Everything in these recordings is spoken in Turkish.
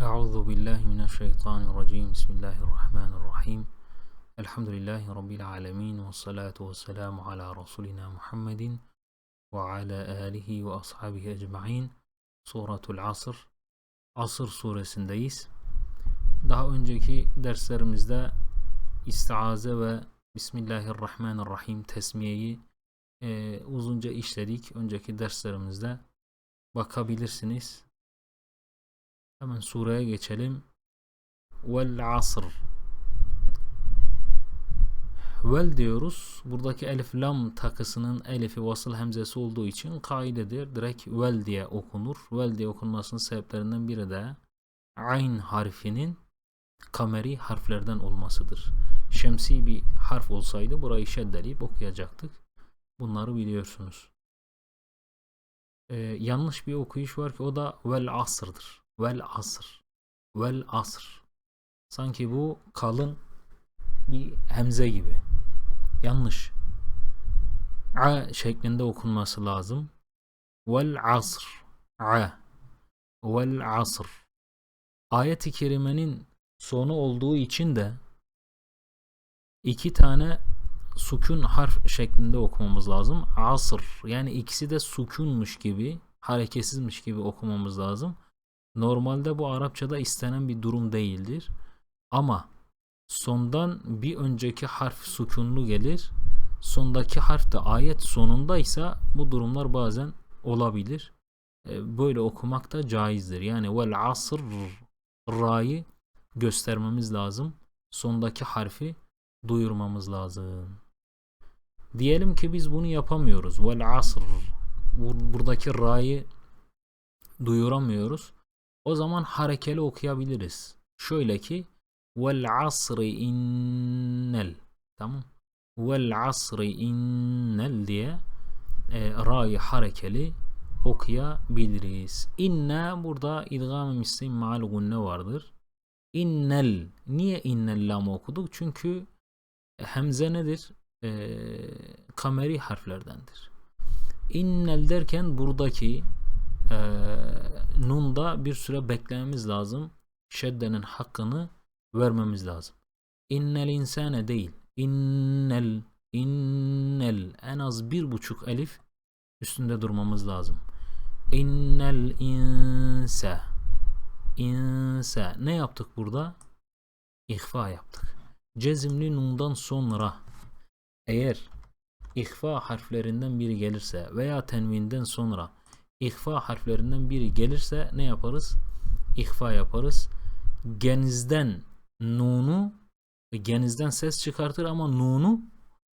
Euzu billahi mineşşeytanirracim. Bismillahirrahmanirrahim. Elhamdülillahi rabbil alamin ve salatu vesselamu ala rasulina Muhammedin ve ala alihi ve ashabihi ecmaîn. Suratul Asr. Asr suresindeyiz. Daha önceki derslerimizde istiaze ve Bismillahirrahmanirrahim tesmiyeyi e, uzunca işledik. Önceki derslerimizde bakabilirsiniz. Hemen sureye geçelim. Vel asr. Vel diyoruz. Buradaki elif lam takısının elifi vasıl hemzesi olduğu için kaidedir. Direkt vel diye okunur. Vel diye okunmasının sebeplerinden biri de ayn harfinin kameri harflerden olmasıdır. Şemsi bir harf olsaydı burayı şeddeleyip okuyacaktık. Bunları biliyorsunuz. Ee, yanlış bir okuyuş var ki o da vel asrdır. Vel asr. Vel asr. Sanki bu kalın bir hemze gibi. Yanlış. A şeklinde okunması lazım. Vel asr. A. Vel asr. Ayet-i kerimenin sonu olduğu için de iki tane sukun harf şeklinde okumamız lazım. Asr. Yani ikisi de sukunmuş gibi, hareketsizmiş gibi okumamız lazım. Normalde bu Arapçada istenen bir durum değildir. Ama sondan bir önceki harf sukunlu gelir. Sondaki harf de ayet sonundaysa bu durumlar bazen olabilir. E, böyle okumak da caizdir. Yani vel asr ra'yı göstermemiz lazım. Sondaki harfi duyurmamız lazım. Diyelim ki biz bunu yapamıyoruz. Vel asr buradaki ra'yı duyuramıyoruz. O zaman harekeli okuyabiliriz. Şöyle ki vel asri innel tamam vel asri innel diye e, ra'yı harekeli okuyabiliriz. İnne burada idgam-ı mislim maal gunne vardır. İnnel niye innel lam okuduk? Çünkü hemze nedir? E, kameri harflerdendir. İnnel derken buradaki e, nunda bir süre beklememiz lazım. Şeddenin hakkını vermemiz lazım. İnnel insane değil. İnnel innel en az bir buçuk elif üstünde durmamız lazım. İnnel insa insa ne yaptık burada? İhfa yaptık. Cezimli nundan sonra eğer ihfa harflerinden biri gelirse veya tenvinden sonra ihfa harflerinden biri gelirse ne yaparız? İhfa yaparız. Genizden nunu genizden ses çıkartır ama nunu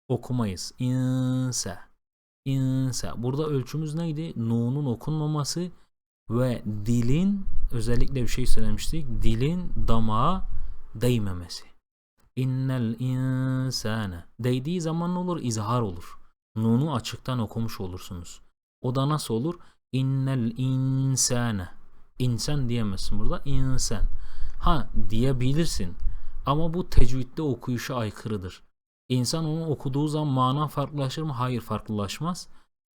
okumayız. İnse. İnse. Burada ölçümüz neydi? Nunun okunmaması ve dilin özellikle bir şey söylemiştik. Dilin damağa değmemesi. İnnel insane. Değdiği zaman ne olur? İzhar olur. Nunu açıktan okumuş olursunuz. O da nasıl olur? İnnel insane. İnsan diyemezsin burada. İnsan. Ha diyebilirsin. Ama bu tecvidde okuyuşa aykırıdır. İnsan onu okuduğu zaman mana farklılaşır mı? Hayır farklılaşmaz.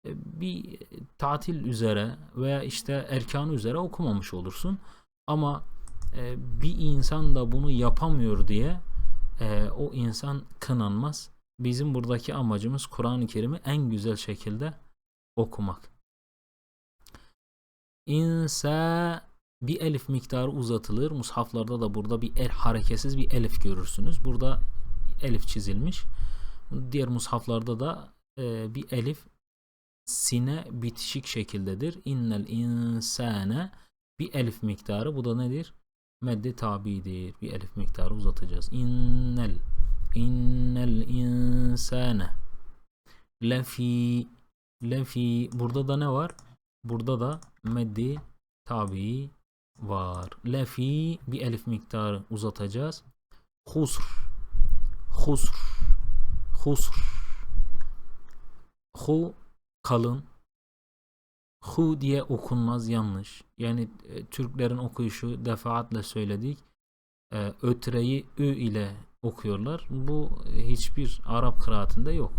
E, bir tatil üzere veya işte erkanı üzere okumamış olursun. Ama e, bir insan da bunu yapamıyor diye e, o insan kınanmaz. Bizim buradaki amacımız Kur'an-ı Kerim'i en güzel şekilde okumak. İnsa bir elif miktarı uzatılır. Mushaflarda da burada bir el hareketsiz bir elif görürsünüz. Burada elif çizilmiş. Diğer mushaflarda da e, bir elif sine bitişik şekildedir. İnnel insane bir elif miktarı. Bu da nedir? Medde tabidir. Bir elif miktarı uzatacağız. İnnel innel insane lefi lefi burada da ne var? Burada da meddi tabi var. Lefi bir elif miktarı uzatacağız. Husr. Husr. Husr. Hu kalın. Hu diye okunmaz yanlış. Yani e, Türklerin okuyuşu defaatle söyledik. E, ötreyi ü ile okuyorlar. Bu hiçbir Arap kıraatinde yok.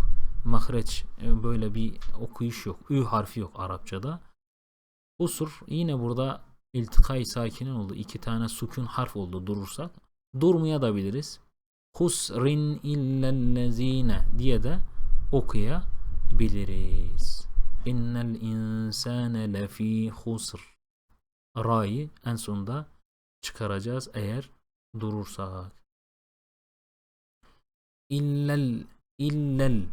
Mahreç e, böyle bir okuyuş yok. Ü harfi yok Arapçada. Usur yine burada iltikay sakinin oldu. iki tane sükun harf oldu durursak. Durmaya da biliriz. Husrin illellezine diye de okuyabiliriz. İnnel insane lefî husr. Ra'yı en sonunda çıkaracağız eğer durursak. İllel illel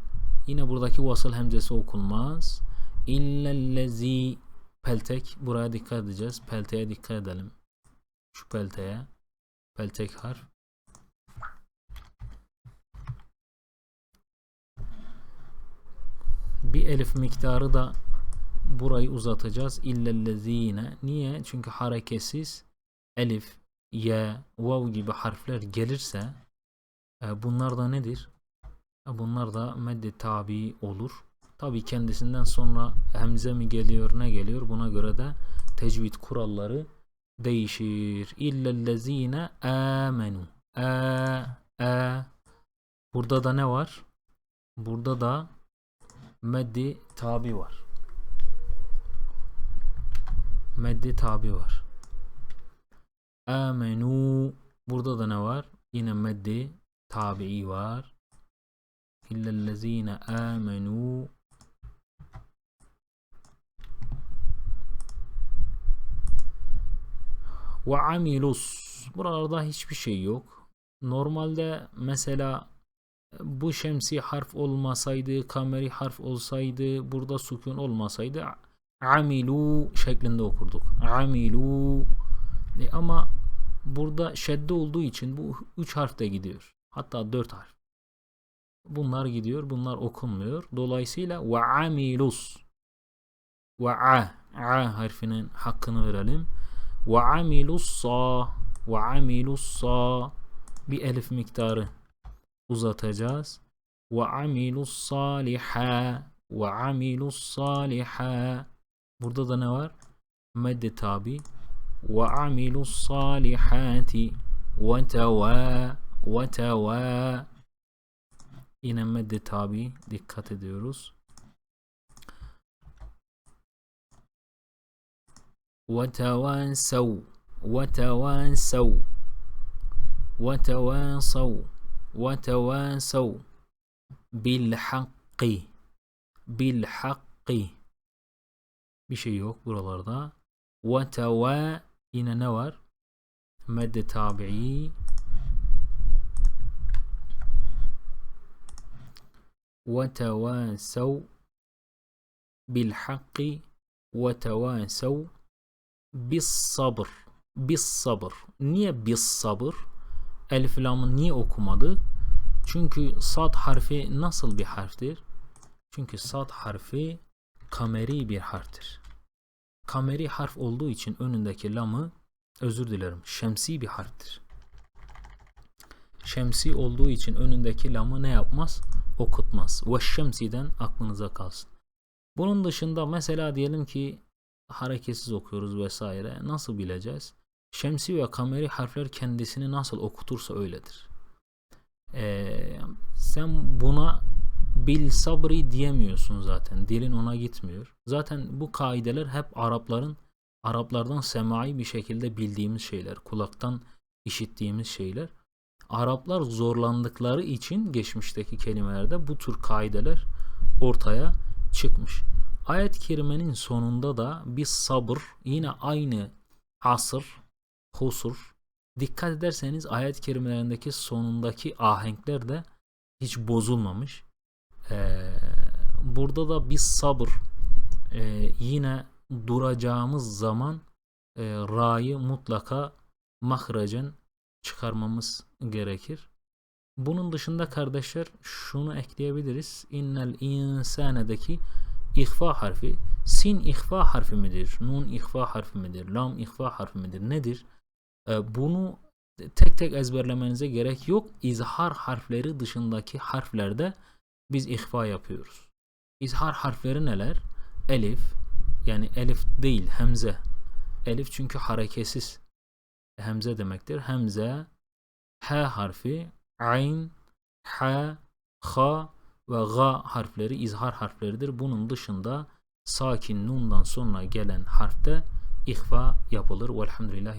yine buradaki vasıl hemzesi okunmaz. İllellezi peltek buraya dikkat edeceğiz. Pelteye dikkat edelim. Şu pelteye. Peltek harf. Bir elif miktarı da burayı uzatacağız. İllellezine. Niye? Çünkü hareketsiz elif, ye, vav gibi harfler gelirse e, bunlar da nedir? E, bunlar da medde tabi olur. Tabi kendisinden sonra hemze mi geliyor ne geliyor buna göre de tecvid kuralları değişir. İllellezine amenu. E, e. Burada da ne var? Burada da meddi tabi var. Meddi tabi var. Amenu. Burada da ne var? Yine meddi tabi'i var. İllellezine amenu. Ve amilus. Buralarda hiçbir şey yok. Normalde mesela bu şemsi harf olmasaydı, kameri harf olsaydı, burada sükun olmasaydı amilu şeklinde okurduk. Amilu. E ama burada şedde olduğu için bu üç harf de gidiyor. Hatta dört harf. Bunlar gidiyor, bunlar okunmuyor. Dolayısıyla ve amilus. Ve a, a harfinin hakkını verelim. Sa, ve amilus sa bir elif miktarı uzatacağız. Saliha ve amilus saliha Burada da ne var? Medde tabi. Ve teva ve teva Yine medde tabi. Dikkat ediyoruz. وتوانسوا وتوانسوا وتواصوا وتواسوا بالحق بالحق. Bir şey yok buralarda. وتوا yine ne var? medde tabi'i وتواسوا بالحق. وتواسوا bis sabır. Bis sabır. Niye bis sabır? Elif lamı niye okumadı? Çünkü sad harfi nasıl bir harftir? Çünkü sad harfi kameri bir harftir. Kameri harf olduğu için önündeki lamı özür dilerim şemsi bir harftir. Şemsi olduğu için önündeki lamı ne yapmaz? Okutmaz. Ve şemsiden aklınıza kalsın. Bunun dışında mesela diyelim ki hareketsiz okuyoruz vesaire. Nasıl bileceğiz? Şemsi ve kameri harfler kendisini nasıl okutursa öyledir. Ee, sen buna bil sabri diyemiyorsun zaten. Dilin ona gitmiyor. Zaten bu kaideler hep Arapların Araplardan semai bir şekilde bildiğimiz şeyler. Kulaktan işittiğimiz şeyler. Araplar zorlandıkları için geçmişteki kelimelerde bu tür kaideler ortaya çıkmış. Ayet-i kerimenin sonunda da bir sabır yine aynı asır, husur. Dikkat ederseniz ayet-i kerimelerindeki sonundaki ahenkler de hiç bozulmamış. Ee, burada da bir sabır ee, yine duracağımız zaman e, ra'yı mutlaka mahrecen çıkarmamız gerekir. Bunun dışında kardeşler şunu ekleyebiliriz. İnnel insanedeki ihfa harfi sin ihfa harfi midir? Nun ihfa harfi midir? Lam ihfa harfi midir? Nedir? Ee, bunu tek tek ezberlemenize gerek yok. İzhar harfleri dışındaki harflerde biz ihfa yapıyoruz. İzhar harfleri neler? Elif yani elif değil hemze. Elif çünkü hareketsiz. Hemze demektir. Hemze, H harfi, ayn, ha, ha ve ga harfleri izhar harfleridir. Bunun dışında sakin nundan sonra gelen harfte ihfa yapılır. Velhamdülillah.